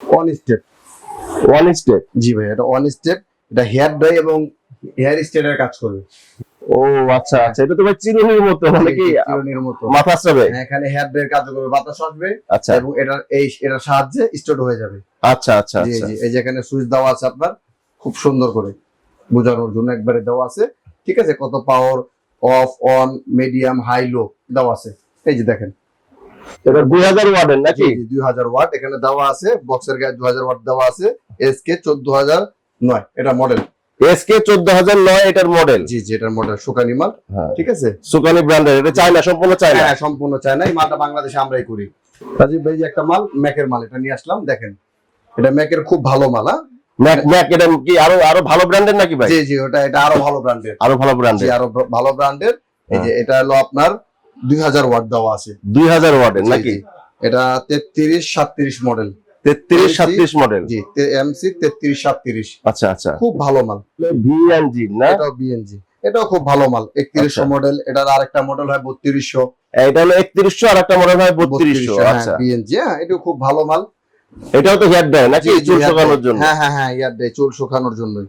One step one step জি ভাই এটা ওয়ান স্টেপ এটা হেয়ার ড্রাই এবং হেয়ার স্টেটের কাজ করবে। ও আচ্ছা আচ্ছা এটা তো ভাই চিরুনির মতো মানে কি চিরুনির মতো। মাথা আসবে? হ্যাঁ, এখানে হেয়ার ড্রাইয়ের কাজ করবে বাতাস আসবে আচ্ছা। এবং এটার এই এটার সাহায্যে স্টার্ট হয়ে যাবে। আচ্ছা আচ্ছা জি আচ্ছা। জি এই যে এখানে সুইচ দেওয়া আছে আপনার খুব সুন্দর করে বোঝানোর জন্য একবারে দেওয়া আছে। ঠিক আছে কত power off on medium high low দেওয়া আছে। এই যে দেখেন এটা দুই হাজার ওয়ার্ডের নাকি? দুই হাজার ওয়াট এখানে দেওয়া আছে বক্সের গায়ে দু হাজার ওয়াট দেওয়া আছে এসকে চোদ্দ হাজার নয় এটা মডেল এসকে চোদ্দ হাজার নয় এটার মডেল জি জি এটার মডেল সুকানি মাল হ্যাঁ। ঠিক আছে? সুকানি ব্র্যান্ডের এটা চায়না সম্পূর্ণ চায়না? হ্যাঁ সম্পূর্ণ চায়না এই মালটা বাংলাদেশে আমরাই করি। রাজীব ভাই একটা মাল ম্যাকের মাল এটা নিয়ে আসলাম দেখেন। এটা ম্যাকের খুব ভালো মাল হ্যাঁ? ম্যাক ম্যাক এটা কি আরও আরও ভালো ব্র্যান্ডের নাকি ভাই? জি জি ওটা এটা আরও ভালো ব্র্যান্ডের আরও ভালো জি আরও ভালো ব্র্যান্ডের এই যে এটা হলো আপনার দুই হাজার ওয়াট দেওয়া আছে। দুই হাজার ওয়ার্ডের নাকি? এটা তেত্রিশ সাতত্রিশ মডেল তেত্রিশ সাতত্রিশ মডেল জি এমসি তেত্রিশ সাতত্রিশ। আচ্ছা আচ্ছা। খুব ভালো মাল। ভিএনজি না? এটাও বিএনজি এটাও খুব ভালো মাল। একত্রিশশো আচ্ছা। মডেল এটার আরেকটা মডেল হয় বত্রিশশো। এটা হলো একত্রিশশো আর একটা মডেল হয় বত্রিশশো। আচ্ছা। বিএনজি হ্যাঁ এটাও খুব ভালো মাল। এটাও তো হেয়ার ড্রাই নাকি? চুল শুকানোর জন্য? হ্যাঁ হ্যাঁ হ্যাঁ ইয়ার ডে চুল শুকানোর জন্যই।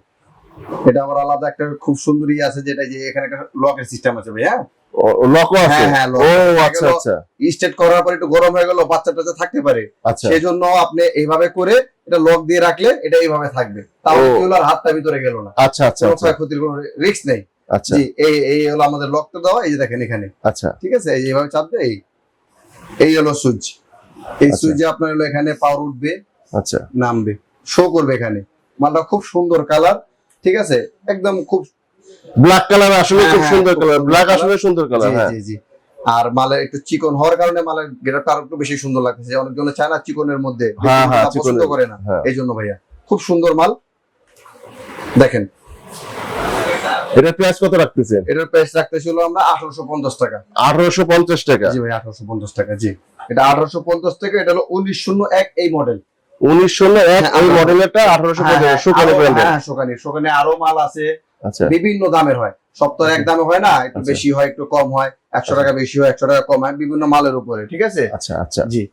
এটা আবার আলাদা একটা খুব সুন্দর ইয়ে আছে যেটা যে এখানে একটা লকের সিস্টেম আছে ভাই হ্যাঁ লকও আছে? হ্যাঁ, হ্যাঁ, ও। আচ্ছা আচ্ছা। স্টেট করার পর একটু গরম হয়ে গেল বাচ্চা টাচ্চা থাকতে পারে। আচ্ছা। সেই জন্য আপনি এইভাবে করে এটা লক দিয়ে রাখলে এটা এইভাবে থাকবে। তাহলে। আর হাতটা ভিতরে গেল না। আচ্ছা আচ্ছা কোনো আচ্ছা। ক্ষয়ক্ষতির কোনো রিস্ক নেই। আচ্ছা। এই এই হলো আমাদের লকটা দেওয়া এই যে দেখেন এখানে। আচ্ছা। ঠিক আছে? এই এইভাবে চাপবে এই। এই হলো সুইচ। এই আচ্ছা। সুইচে আপনার হলো এখানে পাওয়ার উঠবে আচ্ছা। নামবে। শো করবে এখানে। মালটা খুব সুন্দর কালার ঠিক আছে? একদম খুব ব্ল্যাক কালার আসলে হ্যাঁ, খুব হ্যাঁ, সুন্দর কালার ব্ল্যাক আসলে সুন্দর কালার হ্যাঁ। জি জি। আর মালের একটু চিকন হওয়ার কারণে মালের গেটআপটা আরও একটু বেশি সুন্দর লাগতেছে। অনেকজন চায় না চিকনের মধ্যে হ্যাঁ, পছন্দ করে না। এই জন্য ভাইয়া খুব সুন্দর মাল। দেখেন। এটার প্রাইস কত রাখতেছেন এটার প্রাইস রাখতেছিল আমরা আঠারোশো পঞ্চাশ টাকা। আঠারোশো পঞ্চাশ টাকা। জি ভাই আঠারোশো পঞ্চাশ টাকা জি। এটা আঠারোশো পঞ্চাশ টাকা এটা হলো উনিশ শূন্য এক এই মডেল উনিশ শূন্য এক হ্যাঁ, ওই আঠারো- মডেলেরটা আঠারোশো পঞ্চাশ ব্র্যান্ডের হ্যাঁ শোকানি শোকানি আরও মাল আছে। বিভিন্ন দামের হয়। আর এক দামে হয় না একটু আচ্ছা। বেশি হয় একটু কম হয় একশো টাকা বেশি হয় একশো টাকা কম হয় বিভিন্ন মালের উপরে ঠিক আছে? আচ্ছা আচ্ছা। জি।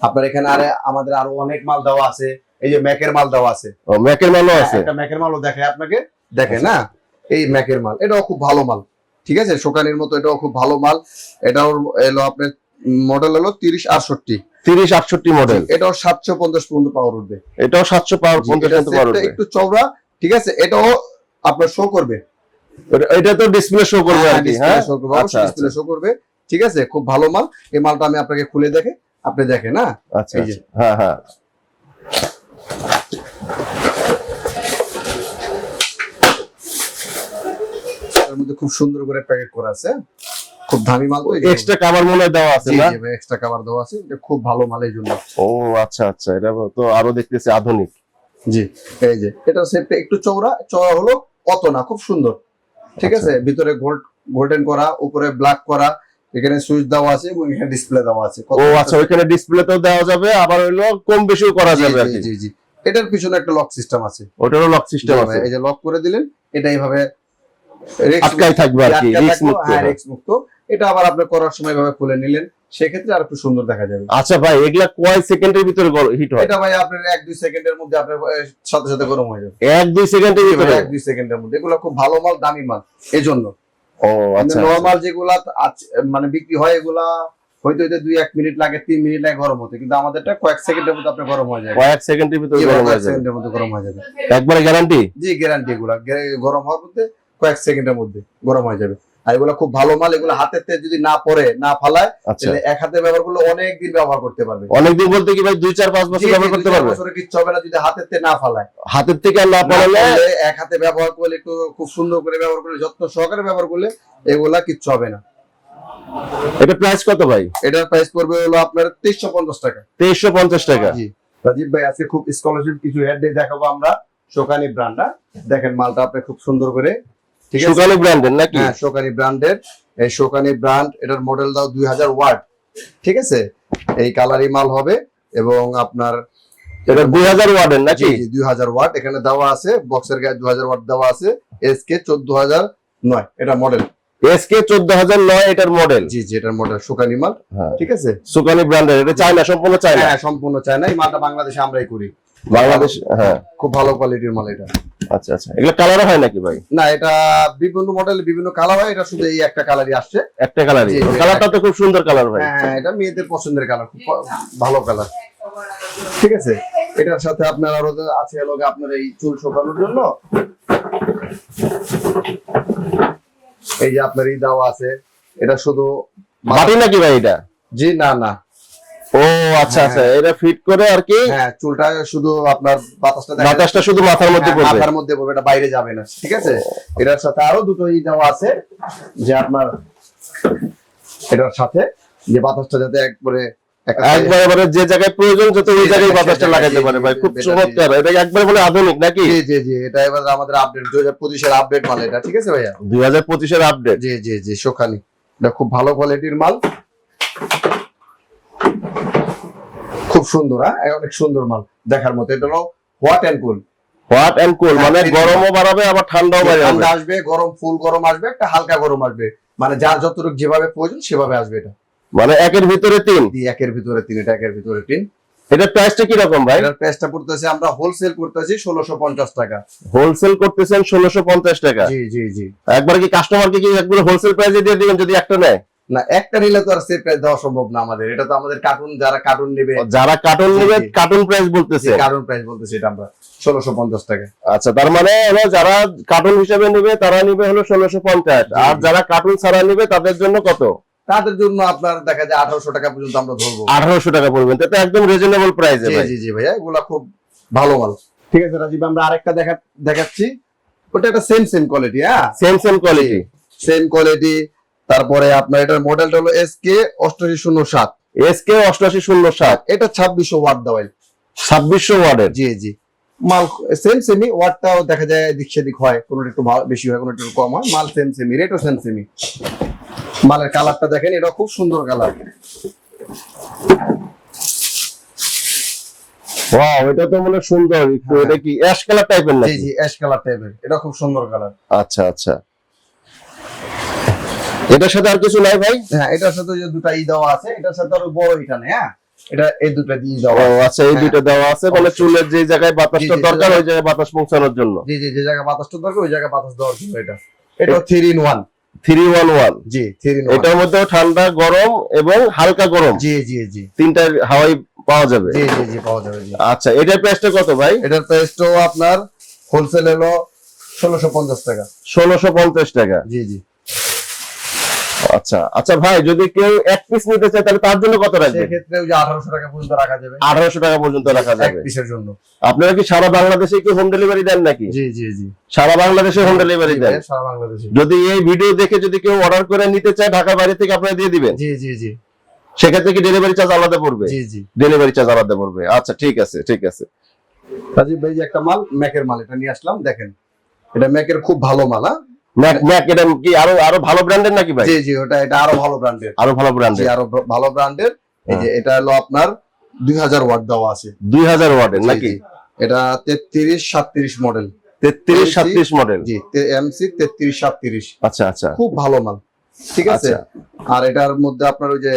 আপনার এখানে আরে আমাদের আরও অনেক মাল দেওয়া আছে এই যে ম্যাকের মাল দেওয়া আছে। ও ম্যাকের মালও আছে? একটা ম্যাকের মালও দেখায় আপনাকে দেখে না? এই ম্যাকের মাল এটাও খুব ভালো মাল ঠিক আছে? শোকানির মতো এটাও খুব ভালো মাল এটাও এলো আপনার মডেল হলো তিরিশ আটষট্টি। তিরিশ আটষট্টি মডেল এটাও সাতশো পঞ্চাশ পর্যন্ত পাওয়ার উঠবে। এটাও সাতশো পাওয়ার পঞ্চাশ পর্যন্ত পাওয়ার উঠবে। একটু চওড়া ঠিক আছে? এটাও আপনার শো করবে। এটা- তো ডিসপ্লে শো করবে আর কি হ্যাঁ? শো করবে আচ্ছা ডিসপ্লে শো করবে। ঠিক আছে? খুব ভালো মাল। এই মালটা আমি আপনাকে খুলে দেখে আপনি দেখেন না আচ্ছা এই যে। আচ্ছা। হ্যাঁ হ্যাঁ। এর মধ্যে খুব সুন্দর করে প্যাকেট করা আছে খুব দামি মাল এক্সট্রা কাভার মনে দেওয়া আছে না? জি এক্সট্রা কভার দেওয়া আছে। এটা খুব ভালো মাল এই জন্য। ও আচ্ছা আচ্ছা। এটা তো আরও দেখতেছি আধুনিক। জি এই যে। এটা সেটটা একটু চওড়া চওড়া হলো অত না খুব সুন্দর। ঠিক আচ্ছা। আছে? ভিতরে গোল্ড গোল্ডেন করা উপরে ব্ল্যাক করা এখানে সুইচ দেওয়া আছে এবং এখানে ডিসপ্লে দেওয়া আছে। ও আচ্ছা ওইখানে ডিসপ্লেতেও দেওয়া যাবে আবার হইল কম বেশিও করা যাবে আর জি, কি। জি জি। এটার পিছনে একটা লক সিস্টেম আছে। ওটারও লক সিস্টেম আছে। এই যে লক করে দিলেন এটা এইভাবে আটকাই থাকবে আর কি রিস্ক হ্যাঁ, মুক্ত। এটা আবার আপনি করার সময় এভাবে খুলে নিলেন। সেক্ষেত্রে আর একটু সুন্দর দেখা যাবে। আচ্ছা ভাই এগুলা কয় সেকেন্ডের ভিতরে হিট হয়? এটা ভাই আপনার এক দুই সেকেন্ডের মধ্যে আপনার সাথে সাথে গরম হয়ে যাবে। এক দুই সেকেন্ডের ভিতরে? এক দুই সেকেন্ডের মধ্যে। এগুলো খুব ভালো মাল দামি মাল। এই জন্য ও আচ্ছা আচ্ছা। নর্মাল যেগুলা মানে বিক্রি হয় এগুলা হয়তো হয়তো দুই এক মিনিট লাগে তিন মিনিট লাগে গরম হতে। কিন্তু আমাদেরটা কয়েক সেকেন্ডের মধ্যে আপনার গরম হয়ে যাবে। কয়েক সেকেন্ডের ভিতরে গরম হয়ে যাবে। সেকেন্ডের মধ্যে গরম হয়ে যাবে। একবারে গ্যারান্টি জি গ্যারান্টি এগুলা। গরম হওয়ার মধ্যে কয়েক সেকেন্ডের মধ্যে গরম হয়ে যাবে। আর এগুলো খুব ভালো মাল এগুলো হাতের তে যদি না পড়ে না ফালায় আচ্ছা। তাহলে এক হাতে ব্যবহার করলে অনেক দিন ব্যবহার করতে পারবে। অনেকদিন বলতে কি ভাই দুই চার পাঁচ বছর ব্যবহার করতে পারবে? বছরে কিচ্ছু হবে না যদি হাতের তে না ফালায়। হাতের থেকে না পারলে এক হাতে ব্যবহার করলে একটু খুব সুন্দর করে ব্যবহার করলে যত্ন সহকারে ব্যবহার করলে এগুলা কিচ্ছু হবে না। এটা প্রাইস কত ভাই? এটার প্রাইস পড়বে হলো আপনার তেইশশো পঞ্চাশ টাকা। তেইশশো পঞ্চাশ টাকা। জি। রাজীব ভাই আজকে খুব স্কলারশিপ কিছু দিয়ে দেখাবো আমরা। শোকানি ব্র্যান্ডটা দেখেন মালটা আপনি খুব সুন্দর করে ব্র্যান্ডের নাকি? হ্যাঁ শোকানি ব্র্যান্ডের এই শোকানি ব্র্যান্ড এটার মডেল দাও দুই হাজার ওয়াট। ঠিক আছে? এই কালারি মাল হবে এবং আপনার এটা দুই হাজার নাকি? দুই হাজার ওয়াট। এখানে দেওয়া আছে বক্সের গায়ে দুই হাজার ওয়াট দেওয়া আছে এসকে চোদ্দ হাজার নয় এটা মডেল এসকে চোদ্দ হাজার নয় এটার মডেল জি জি এটার মডেল সুকানি মাল। হ্যাঁ। ঠিক আছে? সুকানি ব্র্যান্ডের এটা চায়না সম্পূর্ণ চায়না হ্যাঁ সম্পূর্ণ চায়না এই মালটা বাংলাদেশে আমরাই করি। বাংলাদেশ হ্যাঁ। খুব ভালো কোয়ালিটির মাল এটা। আচ্ছা আচ্ছা। এগুলো কালারও হয় নাকি ভাই? না এটা বিভিন্ন মডেল বিভিন্ন কালার হয় এটা শুধু এই একটা কালারই আসছে। একটা কালারই। কালারটা তো খুব সুন্দর কালার ভাই। হ্যাঁ এটা মেয়েদের পছন্দের কালার খুব ভালো কালার ঠিক আছে? এটার সাথে আপনার আরও আছে গিয়ে আপনার এই চুল শুকানোর জন্য। এই যে আপনার এই দাও আছে এটা শুধু বাটি নাকি ভাই এটা? জি না না। ও আচ্ছা আচ্ছা এটা ফিট করে আর কি? হ্যাঁ চুলটা শুধু আপনার বাতাসটা বাতাসটা শুধু মাথার মধ্যে হ্যাঁ, পড়বে। মাথার মধ্যে পড়বে এটা বাইরে যাবে না ঠিক আছে? এটার সাথে আরও দুটো ই দেওয়া আছে যে আপনার এটার সাথে যে বাতাসটা যাতে একবারে একটা- মানে যে জায়গায় প্রয়োজন যাতে ওই জায়গায় বাতাসটা জি, পারে ভাই খুব চমৎকার। এটা একবারে বলে আধুনিক নাকি? জি জি জি এটা এবার আমাদের আপডেট আপডেট মাল এটা ঠিক আছে ভাইয়া? আপডেট জি জি জি শোকানি এটা খুব ভালো কোয়ালিটির মাল। খুব সুন্দর হ্যাঁ? অনেক সুন্দর মাল দেখার মতো। এটা হলো hot and cool hot and cool হ্যাঁ, মানে গরমও বাড়াবে আবার ঠান্ডাও বাড়াবে। ঠান্ডা আসবে গরম ফুল গরম আসবে একটা হালকা গরম আসবে। মানে যার যতটুকু যেভাবে প্রয়োজন সেভাবে আসবে এটা। মানে একের ভিতরে তিন? একের ভিতরে তিন এটা একের ভিতরে তিন। এটার প্রাইসটা কি রকম ভাই? এটার প্রাইসটা পড়তেছে আমরা হোলসেল করতেছি ষোলোশো পঞ্চাশ টাকা। হোলসেল করতেছেন ষোলোশো পঞ্চাশ টাকা? জি জি জি। একবার কি কাস্টমারকে কি একবার হোলসেল প্রাইসে দিয়ে দিবেন যদি একটা নেয়? না একটা নিলে তো আর সেট প্রাইস দেওয়া সম্ভব না আমাদের। এটা তো আমাদের কার্টুন যারা কার্টুন নেবে যারা কার্টুন নেবে কার্টুন প্রাইস বলতেছে। কার্টুন প্রাইস বলতেছি এটা আমরা ষোলোশো পঞ্চাশ টাকা। আচ্ছা তার মানে হলো যারা কার্টুন হিসেবে নেবে তারা নিবে হলো ষোলোশো পঞ্চাশ। আর যারা কার্টুন ছাড়া নিবে তাদের জন্য কত? তাদের জন্য আপনার দেখা যায় আঠারোশো টাকা পর্যন্ত আমরা ধরবো। আঠারোশো টাকা পড়বেন তো একদম রিজনেবল প্রাইসে জি জি জি ভাইয়া এগুলা খুব ভালো মাল। ঠিক আছে রাজীব আমরা আরেকটা দেখা দেখাচ্ছি। ওটা একটা সেম সেম কোয়ালিটি হ্যাঁ? Same same quality same quality তারপরে আপনার এটার মডেলটা হলো এস কে অষ্টআশি শূন্য সাত। এসকে অষ্টআশি শূন্য সাত। এটা ছাব্বিশশো ওয়াট দেওয়াল। ছাব্বিশশো ওয়ার্ডের জি জি। মাল সেম সেমি ওয়াটটাও দেখা যায় এদিক সেদিক হয় কোনোটা একটু বেশি হয় কোনোটা একটু কম হয় মাল সেম সেমি রেটও সেম সেমি মালের কালারটা দেখেন এটা খুব সুন্দর কালার ওয়াও এটা তো মানে সুন্দর। হ্যাঁ। এটা কি অ্যাশ কালার টাইপের জি জি অ্যাশ কালার টাইপের এটা খুব সুন্দর কালার আচ্ছা আচ্ছা। এটার সাথে আর কিছু নাই ভাই? হ্যাঁ এটার সাথে যে দুটা ই দেওয়া আছে এটার সাথে আরও বড় এখানে হ্যাঁ? এটা এই দুটা দিয়ে দেওয়া ও আচ্ছা এই হ্যাঁ। দুইটা দেওয়া আছে মানে অবশ্যই। চুলের যে জায়গায় বাতাসটা দরকার ওই জায়গায় বাতাস পৌঁছানোর জন্য। জি জি যে জায়গায় বাতাসটা দরকার ওই জায়গায় বাতাস দেওয়ার জন্য এটা। এটা three in one three one one G three in এটার মধ্যে ঠান্ডা গরম এবং হালকা গরম। জি জি জি। তিনটা হাওয়াই পাওয়া যাবে। জি জি জি পাওয়া যাবে আচ্ছা এটার প্রাইসটা কত ভাই? এটার প্রাইসটাও আপনার হোলসেল হলো ষোলোশো পঞ্চাশ টাকা। ষোলোশো পঞ্চাশ টাকা। জি জি। আচ্ছা আচ্ছা ভাই যদি কেউ এক পিস নিতে চায় তাহলে তার জন্য কত রাখবে সেক্ষেত্রে ওই যে আঠারোশো টাকা পর্যন্ত রাখা যাবে। আঠারোশো টাকা পর্যন্ত রাখা এক পিসের জন্য। আপনারা কি সারা বাংলাদেশে কি হোম ডেলিভারি দেন নাকি? জি জি জি। সারা বাংলাদেশে হোম ডেলিভারি দেন? সারা বাংলাদেশে। যদি এই ভিডিও দেখে যদি কেউ অর্ডার করে নিতে চায় ঢাকার বাইরে থেকে আপনারা দিয়ে দিবেন? জি জি জি। সেক্ষেত্রে কি ডেলিভারি চার্জ আলাদা পড়বে? জি জি। ডেলিভারি চার্জ আলাদা পড়বে। আচ্ছা ঠিক আছে ঠিক আছে। রাজীব ভাই একটা মাল ম্যাকের মাল এটা নিয়ে আসলাম দেখেন। এটা ম্যাকের খুব ভালো মাল হ্যাঁ? ম্যাক এটা কি আরও আরও ভালো ব্র্যান্ডের নাকি ভাই? জি জি ওটা এটা আরও ভালো ব্র্যান্ডের আরও ভালো ব্র্যান্ডের আরও ভালো ব্র্যান্ডের এই যে এটা হলো আপনার দুই হাজার ওয়াট দেওয়া আছে। নাকি? এটা তেত্রিশ সাতত্রিশ মডেল তেত্রিশ সাতত্রিশ মডেল জি এমসি আচ্ছা আচ্ছা। খুব ভালো মাল। ঠিক আছে? আচ্ছা। আর এটার মধ্যে আপনার ওই যে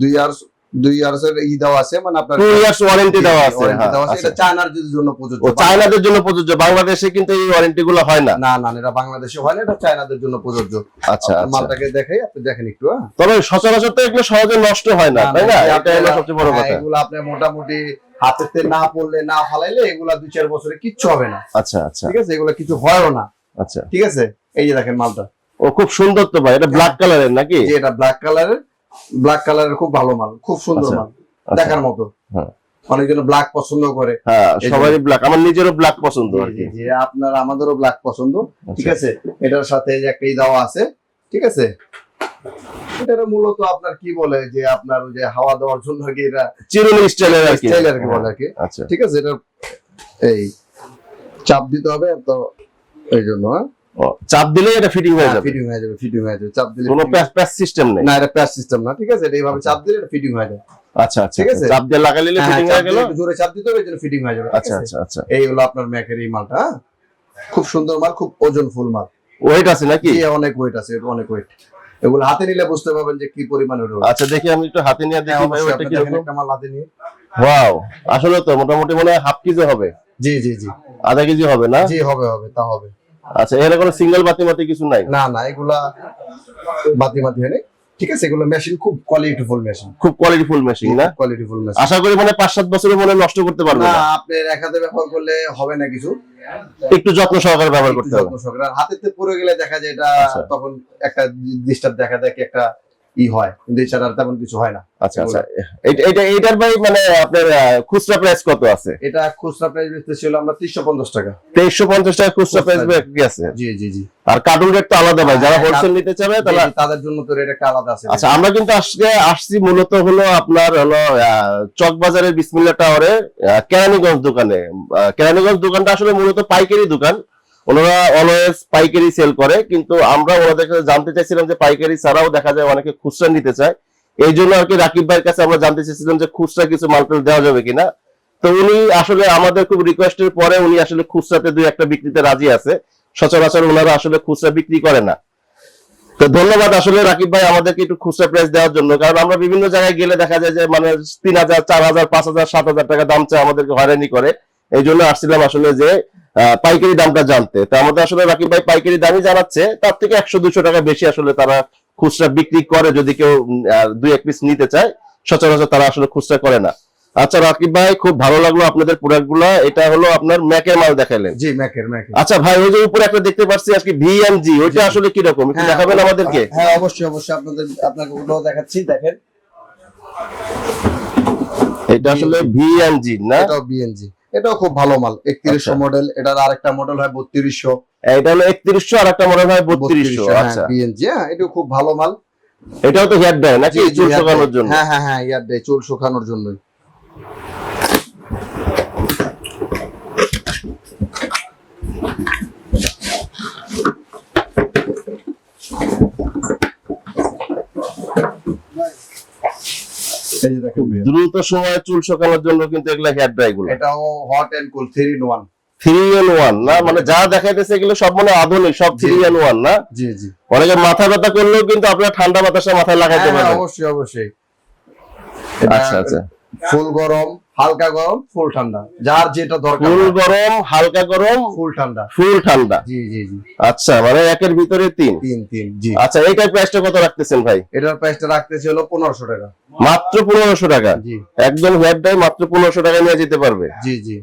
দুই ইয়ার্স দুই ইয়ার্স ই দেওয়া আছে মানে আপনার টু ইয়ার্স ওয়ারেন্টি দেওয়া আছে warranty হ্যাঁ, দেওয়া আছে। আচ্ছা। এটা চায়নার জন্য প্রযোজ্য ও চায়নাদের জন্য প্রযোজ্য বাংলাদেশে কিন্তু এই ওয়ারেন্টি গুলো হয় না। না না এটা বাংলাদেশে হয় না এটা চায়নাদের জন্য প্রযোজ্য। আচ্ছা আচ্ছা। মালটাকে দেখাই আপনি দেখেন একটু হ্যাঁ। তবে সচরাচর তো এগুলো সহজে নষ্ট হয় না তাই না? এটা হলো সবচেয়ে বড় হ্যাঁ, কথা। এগুলো আপনি মোটামুটি হাতেতে না পড়লে না ফালাইলে এগুলা দুই চার বছরে কিচ্ছু হবে না। আচ্ছা আচ্ছা। ঠিক আছে? এগুলা কিছু হয়ও না। আচ্ছা। ঠিক আছে? এই যে দেখেন মালটা। ও খুব সুন্দর তো ভাই এটা ব্ল্যাক কালারের নাকি? এটা ব্ল্যাক কালারের ব্ল্যাক কালারের খুব ভালো মাল খুব সুন্দর আচ্ছা, মাল আচ্ছা। দেখার মতো। হ্যাঁ। অনেকজন ব্ল্যাক পছন্দ করে। হ্যাঁ সবারই ব্ল্যাক আমার নিজেরও ব্ল্যাক পছন্দ আর কি। জি, জি, আপনার আমাদেরও ব্ল্যাক পছন্দ ঠিক আচ্ছা। আছে? এটার সাথে যে একটা দেওয়া আছে ঠিক আছে? এটা মূলত আপনার কি বলে যে আপনার যে হাওয়া দেওয়ার জন্য আর কি এটা চিরুনি স্টাইলের আর কি। স্টাইল আর কি বলে আর কি। আচ্ছা। ঠিক আছে এটা এই চাপ দিতে হবে তো এই জন্য হ্যাঁ? চাপ দিলে এটা ফিটিং হয়ে যাবে। ফিটিং হয়ে যাবে ফিটিং হয়ে যাবে চাপ দিলে কোনো প্যাচ প্যাচ সিস্টেম নেই। না এটা প্যাচ সিস্টেম না ঠিক আছে? এটা এইভাবে চাপ দিলে এটা ফিটিং হয়ে যাবে। আচ্ছা আচ্ছা ঠিক আছে? চাপ দিয়ে লাগাইলে হ্যাঁ, ফিটিং হয়ে গেল। একটু জোরে চাপ দিতে হবে এই ফিটিং হয়ে যাবে আচ্ছা আচ্ছা আচ্ছা। এই হলো আপনার ম্যাকের এই মালটা হ্যাঁ? খুব সুন্দর মাল খুব ওজন ফুল মাল। ওয়েট আছে নাকি? অনেক ওয়েট আছে এটা অনেক ওয়েট এগুলো হাতে নিলে বুঝতে পারবেন যে কি পরিমাণের ওয়েট আচ্ছা দেখি আমি একটু হাতে নিয়ে দেখি ভাই ওইটা কি রকম একটা মাল হাতে নিয়ে। ওয়াও আসলে তো মোটামুটি মনে হয় হাফ কেজি হবে। জি জি জি। আধা কেজি হবে না? জি হবে হবে তা হবে। আচ্ছা এখানে কোনো সিঙ্গেল বাতি মাতি কিছু নাই? না না এগুলা বাতি মাতি হয় নাই। ঠিক আছে এগুলো মেশিন খুব কোয়ালিটিফুল মেশিন খুব কোয়ালিটিফুল মেশিন না? কোয়ালিটিফুল মেশিন আশা করি মানে পাঁচ সাত বছরের মনে নষ্ট করতে পারবে না আপনি এক হাতে ব্যবহার করলে হবে না কিছু। একটু যত্ন সহকারে ব্যবহার করতে হবে। যত্ন সহকারে। হাতেতে পড়ে গেলে দেখা যায় এটা আচ্ছা। তখন একটা ডিস্টার্ব দেখা দেয় কি একটা ই হয় কিন্তু এছাড়া তেমন কিছু হয় না। আচ্ছা আচ্ছা। এইটা ভাই মানে আপনার খুচরা প্রাইস কত আছে? এটা খুচরা প্রাইস ছিল আমরা তিনশো পঞ্চাশ টাকা। তেইশশো পঞ্চাশ টাকা খুচরা প্রাইস। কি আছে? জি জি জি। আর কার্টুন রেট তো আলাদা ভাই যারা হ্যাঁ, হোলসেল নিতে চাবে তাহলে তাদের জন্য তো রেট একটা আলাদা আছে। আচ্ছা আমরা কিন্তু আজকে আসছি মূলত হলো আপনার হলো আহ, চকবাজারের বিসমিল্লা টাওয়ারে কেরানীগঞ্জ দোকানে। কেরানীগঞ্জ দোকানটা আসলে মূলত পাইকারি দোকান। ওনারা অলওয়েজ পাইকারি সেল করে, কিন্তু আমরা ওনাদের কাছে জানতে চাইছিলাম যে পাইকারি ছাড়াও দেখা যায় অনেকে খুচরা নিতে চায়। এই জন্য আর কি রাকিব ভাইয়ের কাছে আমরা জানতে চাইছিলাম যে খুচরা কিছু মালটেল দেওয়া যাবে কিনা। তো উনি আসলে আমাদের খুব রিকোয়েস্টের পরে উনি আসলে খুচরাতে দুই একটা বিক্রিতে রাজি আছে। সচরাচর ওনারা আসলে খুচরা বিক্রি করে না। তো ধন্যবাদ আসলে রাকিব ভাই আমাদেরকে একটু খুচরা প্রাইস দেওয়ার জন্য, কারণ আমরা বিভিন্ন জায়গায় গেলে দেখা যায় যে মানে তিন হাজার, চার হাজার, পাঁচ হাজার, সাত হাজার টাকা দাম চায় আমাদেরকে হয়রানি করে। এই জন্য আসছিলাম আসলে যে পাইকারি দামটা জানতে। তো আমাদের আসলে রাকিব ভাই পাইকারি দামই জানাচ্ছে তার থেকে একশো দুশো টাকা বেশি আসলে তারা খুচরা বিক্রি করে যদি কেউ দুই এক পিস নিতে চায় সচরাচর তারা আসলে খুচরা করে না। আচ্ছা রাকিব ভাই খুব ভালো লাগল আপনাদের প্রোডাক্টগুলা এটা হলো আপনার ম্যাকের মাল দেখাইলেন জি ম্যাকের ম্যাকের। আচ্ছা ভাই ওই যে উপরে একটা দেখতে পাচ্ছি আজকে ভিএমজি ওইটা। আসলে কীরকম? একটু হ্যাঁ, দেখাবেন আমাদেরকে? হ্যাঁ অবশ্যই অবশ্যই। আপনাদের আপনাকে ওটাও দেখাচ্ছি দেখেন। এটা আসলে ভিএমজি না? এটাও বিএনজি এটাও খুব ভালো মাল একত্রিশশো আচ্ছা। মডেল এটার আরেকটা মডেল হয় বত্রিশশো। এটা হলো একত্রিশশো আর একটা মডেল হয় বত্রিশশো আচ্ছা। বিএনজি হ্যাঁ এটাও খুব ভালো মাল। এটাও তো হেয়ার ড্রাই নাকি? চুল শুকানোর জন্য। হ্যাঁ হ্যাঁ হ্যাঁ হেয়ার দেয় চুল শুকানোর জন্যই। দ্রুত সময় চুল শুকানোর জন্য কিন্তু এগুলো হেয়ার ড্রাই গুলো। এটাও hot and cool three in one three one না? মানে যা দেখাইতেছে এগুলো সব মানে আধুনিক সব থ্রি এন ওয়ান না? জি জি। অনেকে মাথা ব্যথা করলেও কিন্তু আপনার ঠান্ডা বাতাসে মাথায় লাগাইতে হ্যাঁ, হ্যাঁ, অবশ্যই অবশ্যই। আচ্ছা আচ্ছা। ফুল গরম। হালকা গরম ফুল ঠান্ডা। যার যেটা দরকার ফুল গরম হালকা গরম ফুল ঠান্ডা। ফুল ঠান্ডা। জি জি জি। আচ্ছা মানে একের ভিতরে তিন। তিন তিন জি। আচ্ছা এইটার প্রাইসটা কত রাখতেছেন ভাই? এটার প্রাইসটা রাখতেছি হলো পনেরোশো টাকা। মাত্র পনেরোশো টাকা? জি। একদম হেয়ার ড্রাই মাত্র পনেরোশো টাকা নিয়ে যেতে পারবে? জি জি।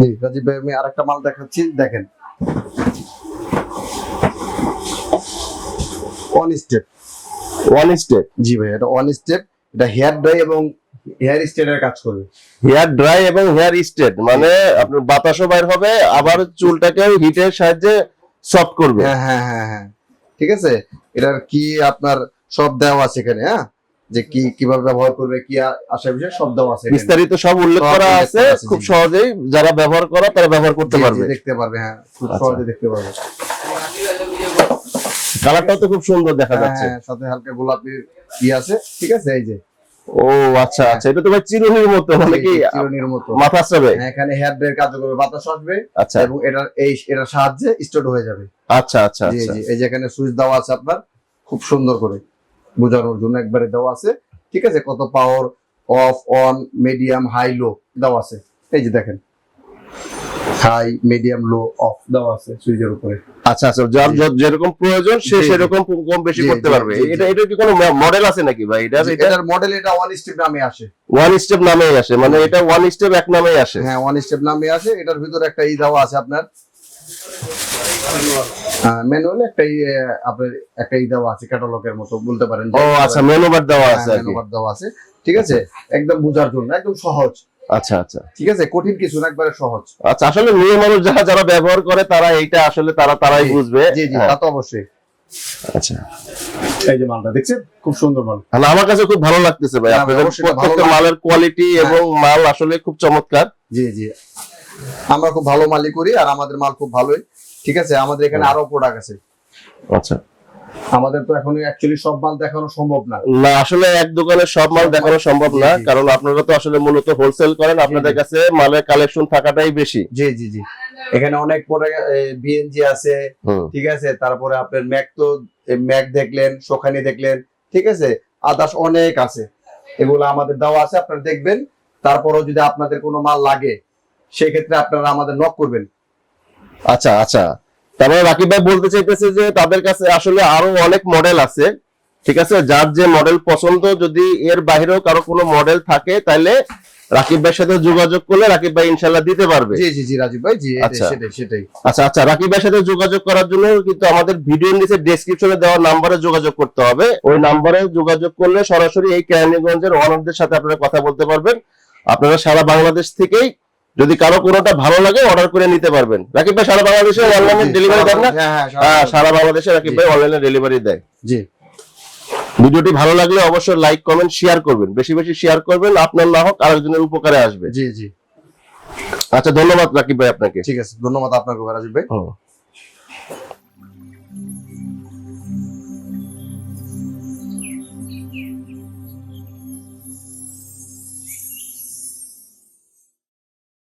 জি রাজীব ভাই আমি আরেকটা মাল দেখাচ্ছি দেখেন। ওয়ান স্টেপ ওয়ান স্টেপ জি ভাই এটা ওয়ান স্টেপ এটা হেয়ার ড্রাই এবং হেয়ার স্টেটের কাজ করবে। হেয়ার ড্রাই এবং হেয়ার স্ট্রেট মানে আপনার বাতাসও বাইর হবে আবার চুলটাকে হিটের সাহায্যে সফট করবে। হ্যাঁ হ্যাঁ হ্যাঁ হ্যাঁ। ঠিক আছে? এটার কি আপনার সব দেওয়া আছে এখানে হ্যাঁ? যে কি কীভাবে ব্যবহার করবে কি আশা বিষয় সব দেওয়া আছে বিস্তারিত সব উল্লেখ করা আছে খুব সহজেই যারা ব্যবহার করা তারা ব্যবহার করতে পারবে। দেখতে পারবে হ্যাঁ খুব আচ্ছা। সহজে দেখতে পারবে। কালারটাও তো খুব সুন্দর দেখা হ্যাঁ, যাচ্ছে। হ্যাঁ, সাথে হালকা গোলাপি ই আছে? ঠিক আছে এই যে। ও আচ্ছা আচ্ছা এটা তো ভাই চিরুনির মতো মানে কি এই চিরুনির মতো। মাথা আসবে? হ্যাঁ, এখানে হেয়ার কাজ করবে বাতাস আসবে আচ্ছা। এবং এই সাহায্যে হয়ে যাবে। আচ্ছা আচ্ছা আচ্ছা। এই যে এখানে সুইচ দেওয়া আছে আপনার খুব সুন্দর করে বোঝানোর জন্য একবারে দেওয়া আছে। ঠিক আছে কত power off on medium high low দেওয়া আছে। এই যে দেখেন। হাই মিডিয়াম লো অফ দেওয়া আছে সুইচের উপরে। আচ্ছা আচ্ছা যার যার যেরকম প্রয়োজন সে। সেরকম কম বেশি করতে পারবে। এটা এটা কি কোনো মডেল আছে নাকি ভাই? এটা এটা এটার মডেল এটা ওয়ান স্টেপ নামে আসে। ওয়ান স্টেপ নামেই আসে। মানে এটা ওয়ান স্টেপ এক নামেই আসে। হ্যাঁ ওয়ান স্টেপ নামে আসে। এটার ভিতরে একটা ই দেওয়া আছে আপনার। ম্যানুয়ালি একটা আপনার একটা ই দেওয়া আছে ক্যাটালগের মতো বলতে পারেন। ও আচ্ছা মেনুবার দেওয়া আছে আর মেনুবার দেওয়া আছে। ঠিক আছে? একদম বোঝার জন্য একদম সহজ। আচ্ছা আচ্ছা। ঠিক আছে কঠিন কিছু না একবারে সহজ। আচ্ছা আসলে মেয়ে মানুষ যারা যারা ব্যবহার করে তারা এইটা আসলে তারা তারাই বুঝবে। জি জি হ্যাঁ, তা তো অবশ্যই। আচ্ছা। এই যে মালটা দেখছেন? খুব সুন্দর মাল। তাহলে আমার কাছে খুব ভালো লাগতেছে ভাই। আপনাদের প্রত্যেকটা মালের কোয়ালিটি হ্যাঁ। এবং মাল আসলে খুব চমৎকার। জি জি। আমরা খুব ভালো মালই করি আর আমাদের মাল খুব ভালোই। ঠিক আছে আমাদের এখানে আরও প্রোডাক্ট আছে। আচ্ছা। আমাদের তো এখন অ্যাকচুয়ালি সব মাল দেখানো সম্ভব না। না আসলে এক দোকানে সব মাল দেখানো সম্ভব না কারণ আপনারা তো আসলে মূলত হোলসেল করেন আপনাদের কাছে মালের কালেকশন থাকাটাই বেশি। জি জি জি। এখানে অনেক পরে বিএনজি আছে ঠিক আছে? তারপরে আপনার ম্যাক তো ম্যাক দেখলেন সোখানি দেখলেন ঠিক আছে? আদার্স অনেক আছে। এগুলো আমাদের দেওয়া আছে আপনারা দেখবেন। তারপরেও যদি আপনাদের কোনো মাল লাগে সেক্ষেত্রে আপনারা আমাদের নক করবেন। আচ্ছা আচ্ছা। তারপরে রাকিব ভাই বলতে চাইতেছে যে তাদের কাছে আসলে আরও অনেক মডেল আছে ঠিক আছে? যার যে মডেল পছন্দ যদি এর বাইরেও কারও কোনো মডেল থাকে তাহলে রাকিব ভাইয়ের সাথে যোগাযোগ করলে রাকিব ভাই ইনশাল্লাহ দিতে পারবে। জি জি জি রাজীব ভাই জি আচ্ছা। সেটাই সেটাই। আচ্ছা আচ্ছা রাকিব ভাইয়ের সাথে যোগাযোগ করার জন্য কিন্তু আমাদের ভিডিও নিচে ডেসক্রিপশনে দেওয়া নাম্বারে যোগাযোগ করতে হবে। ওই নাম্বারে যোগাযোগ করলে সরাসরি এই কেরানীগঞ্জের ওনারদের সাথে আপনারা কথা বলতে পারবেন। আপনারা সারা বাংলাদেশ থেকেই যদি কারও কোনোটা ভালো লাগে অর্ডার করে নিতে পারবেন। রাকিব ভাই সারা বাংলাদেশে অনলাইনে ডেলিভারি দেন না? হ্যাঁ হ্যাঁ হ্যাঁ সারা- বাংলাদেশে রাকিব ভাই অনলাইনে ডেলিভারি দেয়। জি। ভিডিওটি ভালো লাগলে অবশ্যই লাইক কমেন্ট শেয়ার করবেন। বেশি বেশি শেয়ার করবেন আপনার না হোক আরেকজনের উপকারে আসবে। জি জি। আচ্ছা ধন্যবাদ রাকিব ভাই আপনাকে। ঠিক আছে ধন্যবাদ আপনাকে রাজীব ভাই।